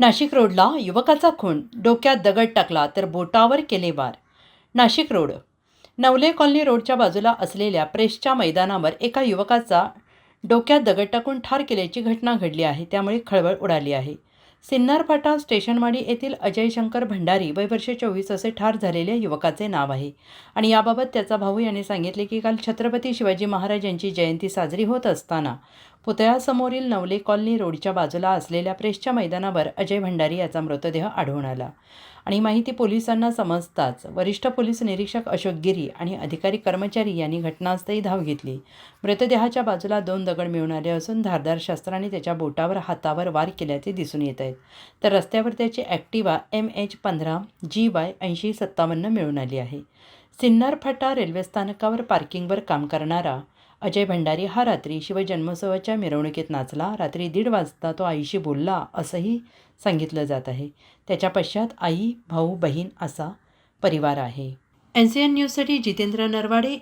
नाशिक रोडला युवकाचा खून. डोक्यात दगड टाकला तर बोटावर केले वार. नाशिक रोड. नवले कॉलनी रोडच्या बाजूला असलेल्या प्रेसच्या मैदानावर एका युवकाचा डोक्यात दगड टाकून ठार केल्याची घटना घडली आहे. त्यामुळे खळबळ उडाली आहे. सिन्नर फाटा स्टेशनवाडी येथील अजय शंकर भंडारी वय वर्षे चोवीस असे ठार झालेल्या युवकाचे नाव आहे. आणि याबाबत त्याचा भाऊ यांनी सांगितले की काल छत्रपती शिवाजी महाराज यांची जयंती साजरी होत असताना पुतळ्यासमोरील नवले कॉलनी रोडच्या बाजूला असलेल्या प्रेसच्या मैदानावर अजय भंडारी याचा मृतदेह आढळून आला. आणि माहिती पोलिसांना समजताच वरिष्ठ पोलीस निरीक्षक अशोक गिरी आणि अधिकारी कर्मचारी यांनी घटनास्थळी धाव घेतली. मृतदेहाच्या बाजूला दोन दगड मिळून आले असून धारदार शस्त्राने त्याच्या बोटावर हातावर वार केल्याचे दिसून येत आहेत. तर रस्त्यावर त्याची ॲक्टिवा एम एच पंधरा जी वाय ऐंशी सत्तावन्न मिळून आली आहे. सिन्नर फाटा रेल्वे स्थानकावर पार्किंगवर काम करणारा अजय भंडारी हा रात्री शिवजन्मोत्सवाच्या मिरवणुकीत नाचला. रात्री दीड वाजता तो आईशी बोलला असंही सांगितलं जात आहे. त्याच्या पश्चात आई भाऊ बहीण असा परिवार आहे. एन सी एन न्यूजसाठी जितेंद्र नरवाडे